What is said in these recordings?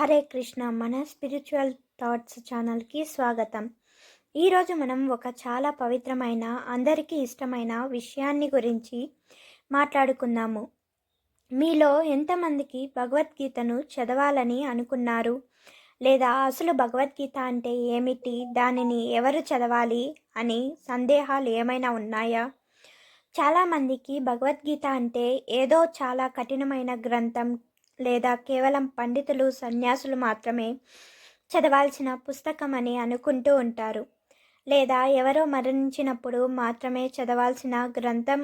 హరే కృష్ణ మన spiritual thoughts ఛానల్కి స్వాగతం. ఈరోజు మనం ఒక చాలా పవిత్రమైన అందరికీ ఇష్టమైన విషయాన్ని గురించి మాట్లాడుకుందాము. మీలో ఎంతమందికి భగవద్గీతను చదవాలని అనుకున్నారు? లేదా అసలు భగవద్గీత అంటే ఏమిటి? దానిని ఎవరు చదవాలి? అని సందేహాలు ఏమైనా ఉన్నాయా? చాలామందికి భగవద్గీత అంటే ఏదో చాలా కఠినమైన గ్రంథం లేదా కేవలం పండితులు సన్యాసులు మాత్రమే చదవాల్సిన పుస్తకం అని అనుకుంటూ ఉంటారు. లేదా ఎవరో మరణించినప్పుడు మాత్రమే చదవాల్సిన గ్రంథం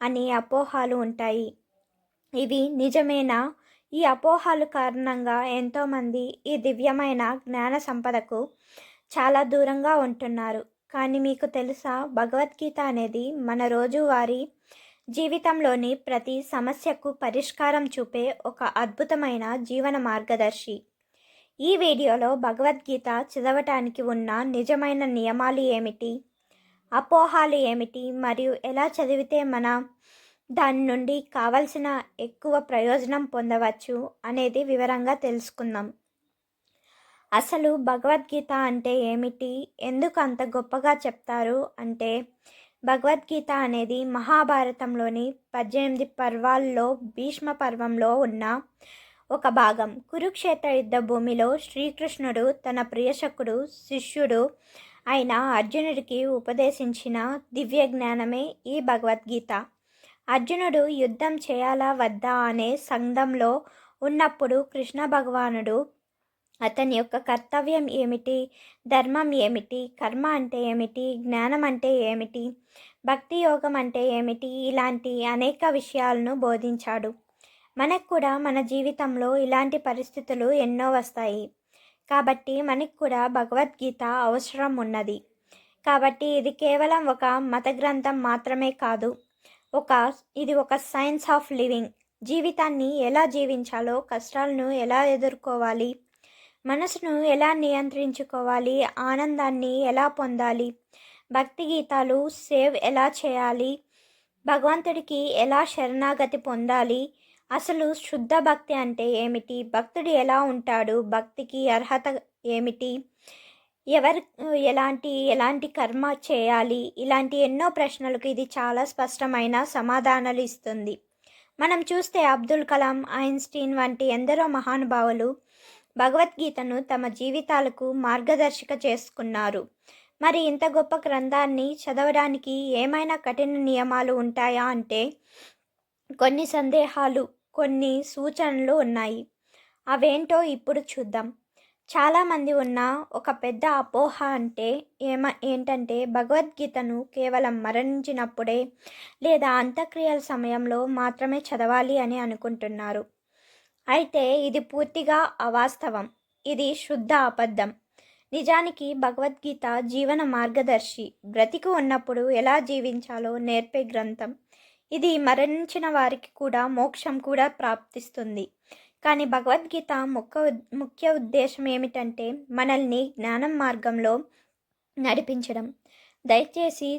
అని అపోహాలు ఉంటాయి. ఇవి నిజమేనా? ఈ అపోహాలు కారణంగా ఎంతోమంది ఈ దివ్యమైన జ్ఞాన సంపదకు చాలా దూరంగా ఉంటున్నారు. కానీ మీకు తెలుసా భగవద్గీత అనేది మన రోజువారీ జీవితంలోని ప్రతి సమస్యకు పరిష్కారం చూపే ఒక అద్భుతమైన జీవన మార్గదర్శి. ఈ వీడియోలో భగవద్గీత చదవటానికి ఉన్న నిజమైన నియమాలు ఏమిటి? అపోహాలు ఏమిటి? మరియు ఎలా చదివితే మన దాని నుండి కావలసిన ఎక్కువ ప్రయోజనం పొందవచ్చు అనేది వివరంగా తెలుసుకుందాం. అసలు భగవద్గీత అంటే ఏమిటి? ఎందుకు అంత గొప్పగా చెప్తారు? అంటే భగవద్గీత అనేది మహాభారతంలోని పద్దెనిమిది పర్వాల్లో భీష్మ పర్వంలో ఉన్న ఒక భాగం. కురుక్షేత్ర యుద్ధ భూమిలో శ్రీకృష్ణుడు తన ప్రియశకుడు శిష్యుడు అయిన అర్జునుడికి ఉపదేశించిన దివ్య జ్ఞానమే ఈ భగవద్గీత. అర్జునుడు యుద్ధం చేయాలా వద్దా అనే సంఘంలో ఉన్నప్పుడు కృష్ణ భగవానుడు అతని యొక్క కర్తవ్యం ఏమిటి? ధర్మం ఏమిటి? కర్మ అంటే ఏమిటి? జ్ఞానం అంటే ఏమిటి? భక్తి యోగం అంటే ఏమిటి? ఇలాంటి అనేక విషయాలను బోధించాడు. మనకు కూడా మన జీవితంలో ఇలాంటి పరిస్థితులు ఎన్నో వస్తాయి. కాబట్టి మనకు కూడా భగవద్గీత అవసరం ఉన్నది. కాబట్టి ఇది కేవలం ఒక మత గ్రంథం మాత్రమే కాదు. ఒక ఇది ఒక సైన్స్ ఆఫ్ లివింగ్. జీవితాన్ని ఎలా జీవించాలో కష్టాలను ఎలా ఎదుర్కోవాలి మనసును ఎలా నియంత్రించుకోవాలి? ఆనందాన్ని ఎలా పొందాలి? భక్తి గీతాలు సేవ్ ఎలా చేయాలి? భగవంతుడికి ఎలా శరణాగతి పొందాలి? అసలు శుద్ధ భక్తి అంటే ఏమిటి? భక్తుడు ఎలా ఉంటాడు? భక్తికి అర్హత ఏమిటి? ఎవరు ఎలాంటి ఎలాంటి కర్మ చేయాలి? ఇలాంటి ఎన్నో ప్రశ్నలకు ఇది చాలా స్పష్టమైన సమాధానాలు ఇస్తుంది. మనం చూస్తే అబ్దుల్ కలాం ఐన్స్టీన్ వంటి ఎందరో మహానుభావులు భగవద్గీతను తమ జీవితాలకు మార్గదర్శక చేసుకున్నారు. మరి ఇంత గొప్ప గ్రంథాన్ని చదవడానికి ఏమైనా కఠిన నియమాలు ఉంటాయా అంటే కొన్ని సందేహాలు కొన్ని సూచనలు ఉన్నాయి. అవేంటో ఇప్పుడు చూద్దాం. చాలామంది ఉన్న ఒక పెద్ద అపోహ అంటే ఏమ ఏంటంటే భగవద్గీతను కేవలం మరణించినప్పుడే లేదా అంత్యక్రియల సమయంలో మాత్రమే చదవాలి అని అనుకుంటున్నారు. అయితే ఇది పూర్తిగా అవాస్తవం. ఇది శుద్ధ అబద్ధం. నిజానికి భగవద్గీత జీవన మార్గదర్శి. బ్రతికి ఉన్నప్పుడు ఎలా జీవించాలో నేర్పే గ్రంథం. ఇది మరణించిన వారికి కూడా మోక్షం కూడా ప్రాప్తిస్తుంది. కానీ భగవద్గీత ముఖ్య ముఖ్య ఉద్దేశం ఏమిటంటే మనల్ని జ్ఞానం మార్గంలో నడిపించడం. దయచేసి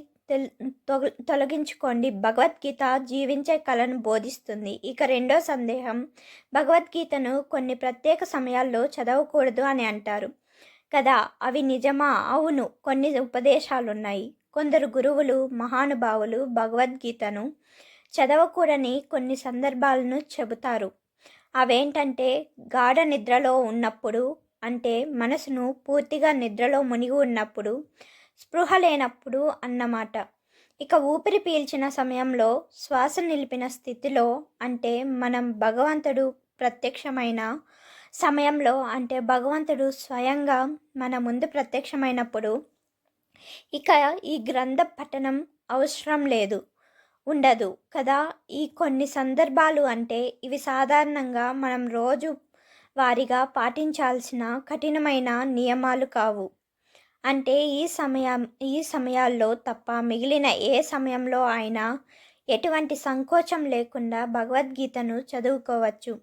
తొలగించుకోండి. భగవద్గీత జీవించే కళను బోధిస్తుంది. ఇక రెండో సందేహం భగవద్గీతను కొన్ని ప్రత్యేక సమయాల్లో చదవకూడదు అని అంటారు. కదా అవి నిజమా? అవును కొన్ని ఉపదేశాలున్నాయి. కొందరు గురువులు మహానుభావులు భగవద్గీతను చదవకూడని కొన్ని సందర్భాలను చెబుతారు. అవేంటంటే గాఢ నిద్రలో ఉన్నప్పుడు అంటే మనసును పూర్తిగా నిద్రలో మునిగి ఉన్నప్పుడు స్పృహ లేనప్పుడు అన్నమాట. ఇక ఊపిరి పీల్చిన సమయంలో శ్వాస నిలిపిన స్థితిలో అంటే మనం భగవంతుడు ప్రత్యక్షమైన సమయంలో అంటే భగవంతుడు స్వయంగా మన ముందు ప్రత్యక్షమైనప్పుడు ఇక ఈ గ్రంథ పఠనం అవసరం లేదు ఉండదు కదా? ఈ కొన్ని సందర్భాలు అంటే ఇవి సాధారణంగా మనం రోజు వారిగా పాటించాల్సిన కఠినమైన నియమాలు కావు. అంటే ఈ సమయం ఈ సమయాల్లో తప్ప మిగిలిన ఏ సమయంలో అయినా ఎటువంటి సంకోచం లేకుండా భగవద్గీతను చదువుకోవచ్చు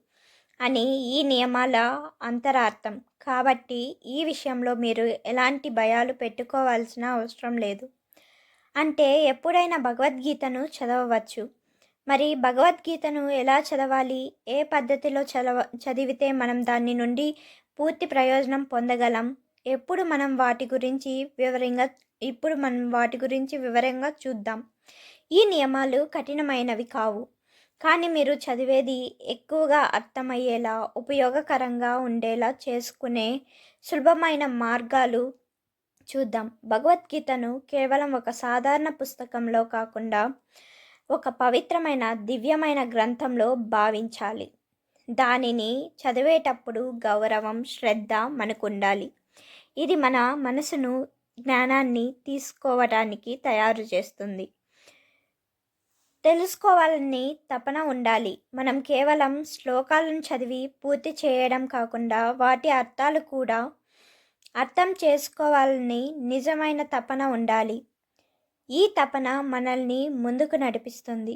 అని ఈ నియమాల అంతరార్థం. కాబట్టి ఈ విషయంలో మీరు ఎలాంటి భయాలు పెట్టుకోవాల్సిన అవసరం లేదు. అంటే ఎప్పుడైనా భగవద్గీతను చదవవచ్చు. మరి భగవద్గీతను ఎలా చదవాలి? ఏ పద్ధతిలో చదవ చదివితే మనం దాని నుండి పూర్తి ప్రయోజనం పొందగలం? ఎప్పుడు మనం వాటి గురించి వివరంగా ఇప్పుడు మనం వాటి గురించి వివరంగా చూద్దాం. ఈ నియమాలు కఠినమైనవి కావు. కానీ మీరు చదివేది ఎక్కువగా అర్థమయ్యేలా ఉపయోగకరంగా ఉండేలా చేసుకునే సులభమైన మార్గాలు చూద్దాం. భగవద్గీతను కేవలం ఒక సాధారణ పుస్తకంలో కాకుండా ఒక పవిత్రమైన దివ్యమైన గ్రంథంలో భావించాలి. దానిని చదివేటప్పుడు గౌరవం శ్రద్ధ మనకు ఉండాలి ఇది మన మనసును జ్ఞానాన్ని తీసుకోవడానికి తయారు చేస్తుంది. తెలుసుకోవాలని తపన ఉండాలి. మనం కేవలం శ్లోకాలను చదివి పూర్తి చేయడం కాకుండా వాటి అర్థాలు కూడా అర్థం చేసుకోవాలని నిజమైన తపన ఉండాలి. ఈ తపన మనల్ని ముందుకు నడిపిస్తుంది.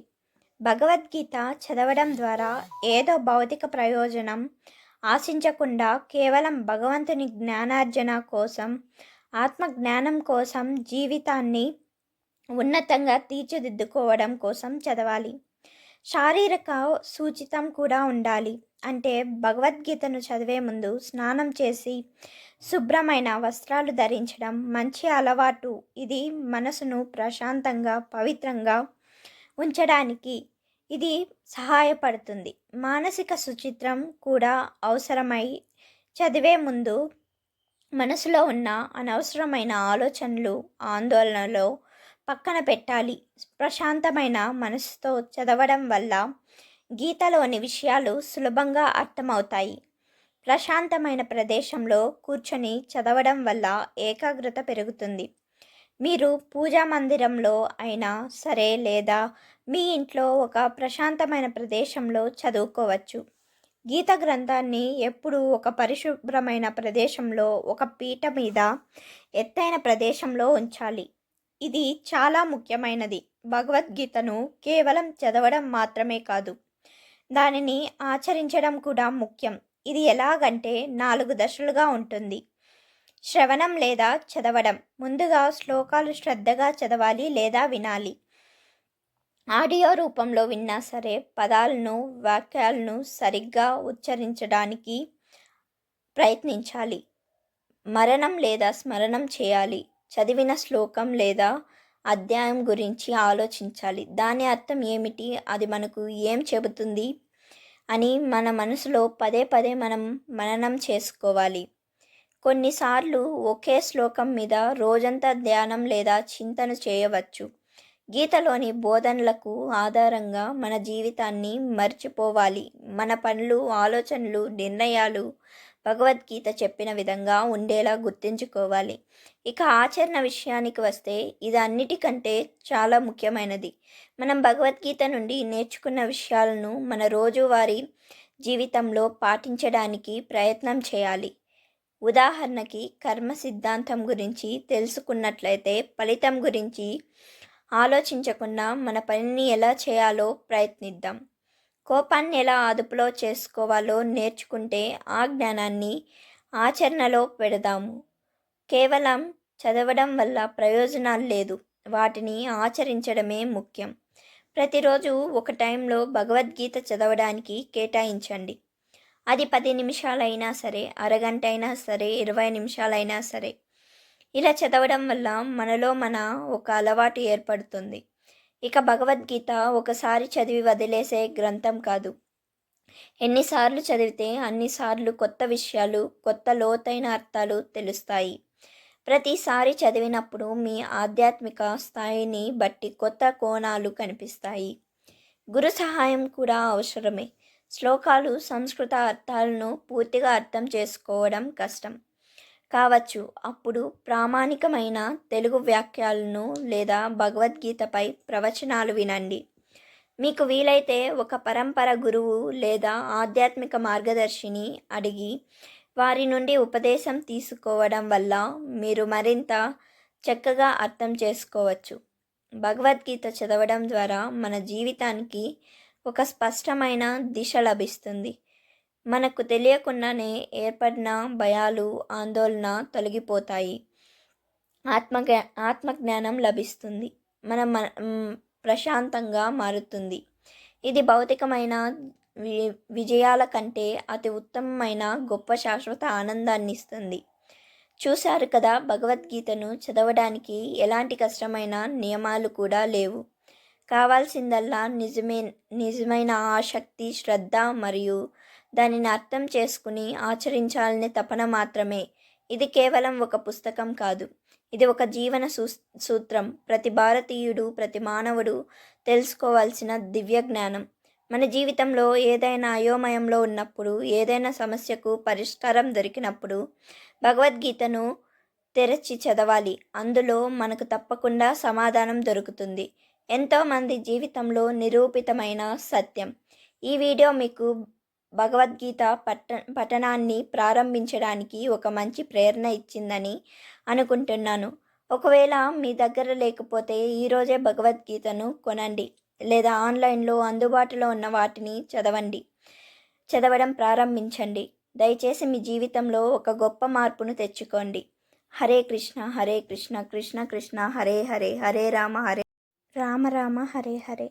భగవద్గీత చదవడం ద్వారా ఏదో భౌతిక ప్రయోజనం ఆశించకుండా కేవలం భగవంతుని జ్ఞానార్జన కోసం ఆత్మ జ్ఞానం కోసం జీవితాన్ని ఉన్నతంగా తీర్చిదిద్దుకోవడం కోసం చదవాలి. శారీరక సూచితం కూడా ఉండాలి. అంటే భగవద్గీతను చదివే ముందు స్నానం చేసి శుభ్రమైన వస్త్రాలు ధరించడం మంచి అలవాటు. ఇది మనసును ప్రశాంతంగా పవిత్రంగా ఉంచడానికి ఇది సహాయపడుతుంది. మానసిక సుచిత్రం కూడా అవసరమై చదివే ముందు మనసులో ఉన్న అనవసరమైన ఆలోచనలు ఆందోళనలో పక్కన పెట్టాలి. ప్రశాంతమైన మనసుతో చదవడం వల్ల గీతలోని విషయాలు సులభంగా అర్థమవుతాయి. ప్రశాంతమైన ప్రదేశంలో కూర్చొని చదవడం వల్ల ఏకాగ్రత పెరుగుతుంది. మీరు పూజా మందిరంలో అయినా సరే లేదా మీ ఇంట్లో ఒక ప్రశాంతమైన ప్రదేశంలో చదువుకోవచ్చు. గీత గ్రంథాన్ని ఎప్పుడూ ఒక పరిశుభ్రమైన ప్రదేశంలో ఒక పీట మీద ఎత్తైన ప్రదేశంలో ఉంచాలి. ఇది చాలా ముఖ్యమైనది. భగవద్గీతను కేవలం చదవడం మాత్రమే కాదు దానిని ఆచరించడం కూడా ముఖ్యం. ఇది ఎలాగంటే నాలుగు దశలుగా ఉంటుంది. శ్రవణం లేదా చదవడం. ముందుగా శ్లోకాలు శ్రద్ధగా చదవాలి లేదా వినాలి. ఆడియో రూపంలో విన్నా సరే పదాలను వాక్యాలను సరిగ్గా ఉచ్చరించడానికి ప్రయత్నించాలి. మరణం లేదా స్మరణం చేయాలి. చదివిన శ్లోకం లేదా అధ్యాయం గురించి ఆలోచించాలి. దాని అర్థం ఏమిటి? అది మనకు ఏం చెబుతుంది? అని మన మనసులో పదే పదే మనం మననం చేసుకోవాలి. కొన్నిసార్లు ఒకే శ్లోకం మీద రోజంతా ధ్యానం లేదా చింతన చేయవచ్చు. గీతలోని బోధనలకు ఆధారంగా మన జీవితాన్ని మర్చిపోవాలి. మన పనులు ఆలోచనలు నిర్ణయాలు భగవద్గీత చెప్పిన విధంగా ఉండేలా గుర్తుంచుకోవాలి. ఇక ఆచరణ విషయానికి వస్తే ఇది అన్నిటికంటే చాలా ముఖ్యమైనది. మనం భగవద్గీత నుండి నేర్చుకున్న విషయాలను మన రోజువారీ జీవితంలో పాటించడానికి ప్రయత్నం చేయాలి. ఉదాహరణకి కర్మ సిద్ధాంతం గురించి తెలుసుకున్నట్లయితే ఫలితం గురించి ఆలోచించకుండా మన పనిని ఎలా చేయాలో ప్రయత్నిద్దాం. కోపాన్ని ఎలా అదుపులో చేసుకోవాలో నేర్చుకుంటే ఆ జ్ఞానాన్ని ఆచరణలో పెడదాము. కేవలం చదవడం వల్ల ప్రయోజనాలు లేదు. వాటిని ఆచరించడమే ముఖ్యం. ప్రతిరోజు ఒక టైంలో భగవద్గీత చదవడానికి కేటాయించండి. అది పది నిమిషాలైనా సరే అరగంట అయినా సరే ఇరవై నిమిషాలైనా సరే. ఇలా చదవడం వల్ల మనలో మన ఒక అలవాటు ఏర్పడుతుంది. ఇక భగవద్గీత ఒకసారి చదివి వదిలేసే గ్రంథం కాదు. ఎన్నిసార్లు చదివితే అన్నిసార్లు కొత్త విషయాలు కొత్త లోతైన అర్థాలు తెలుస్తాయి. ప్రతిసారి చదివినప్పుడు మీ ఆధ్యాత్మిక స్థాయిని బట్టి కొత్త కోణాలు కనిపిస్తాయి. గురు సహాయం కూడా అవసరమే. శ్లోకాలు సంస్కృత అర్థాలను పూర్తిగా అర్థం చేసుకోవడం కష్టం. కావచ్చు. అప్పుడు ప్రామాణికమైన తెలుగు వ్యాఖ్యలను లేదా భగవద్గీతపై ప్రవచనాలు వినండి. మీకు వీలైతే ఒక పరంపర గురువు లేదా ఆధ్యాత్మిక మార్గదర్శిని అడిగి వారి నుండి ఉపదేశం తీసుకోవడం వల్ల మీరు మరింత చక్కగా అర్థం చేసుకోవచ్చు. భగవద్గీత చదవడం ద్వారా మన జీవితానికి ఒక స్పష్టమైన దిశ లభిస్తుంది. మనకు తెలియకుండానే ఏర్పడిన భయాలు ఆందోళన తొలగిపోతాయి. ఆత్మజ్ఞా ఆత్మజ్ఞానం లభిస్తుంది. మన ప్రశాంతంగా మారుతుంది. ఇది భౌతికమైన వి- విజయాల కంటే అతి ఉత్తమమైన గొప్ప శాశ్వత ఆనందాన్ని ఇస్తుంది. చూశారు కదా భగవద్గీతను చదవడానికి ఎలాంటి కష్టమైన నియమాలు కూడా లేవు. కావాల్సిందల్లా నిజమే నిజమైన ఆసక్తి శ్రద్ధ మరియు దానిని అర్థం చేసుకుని ఆచరించాలనే తపన మాత్రమే. ఇది కేవలం ఒక పుస్తకం కాదు. ఇది ఒక జీవన సూ సూత్రం. ప్రతి భారతీయుడు ప్రతి మానవుడు తెలుసుకోవాల్సిన దివ్య జ్ఞానం. మన జీవితంలో ఏదైనా అయోమయంలో ఉన్నప్పుడు ఏదైనా సమస్యకు పరిష్కారం దొరికినప్పుడు భగవద్గీతను తెరచి చదవాలి. అందులో మనకు తప్పకుండా సమాధానం దొరుకుతుంది. ఎంతోమంది జీవితంలో నిరూపితమైన సత్యం. ఈ వీడియో మీకు భగవద్గీత పట్ట పఠనాన్ని ప్రారంభించడానికి ఒక మంచి ప్రేరణ ఇచ్చిందని అనుకుంటున్నాను. ఒకవేళ మీ దగ్గర లేకపోతే ఈరోజే భగవద్గీతను కొనండి లేదా ఆన్లైన్లో అందుబాటులో ఉన్న వాటిని చదవండి. చదవడం ప్రారంభించండి. దయచేసి మీ జీవితంలో ఒక గొప్ప మార్పును తెచ్చుకోండి. హరే కృష్ణ హరే కృష్ణ కృష్ణ కృష్ణ హరే హరే హరే రామ హరే రామ రామ హరే హరే.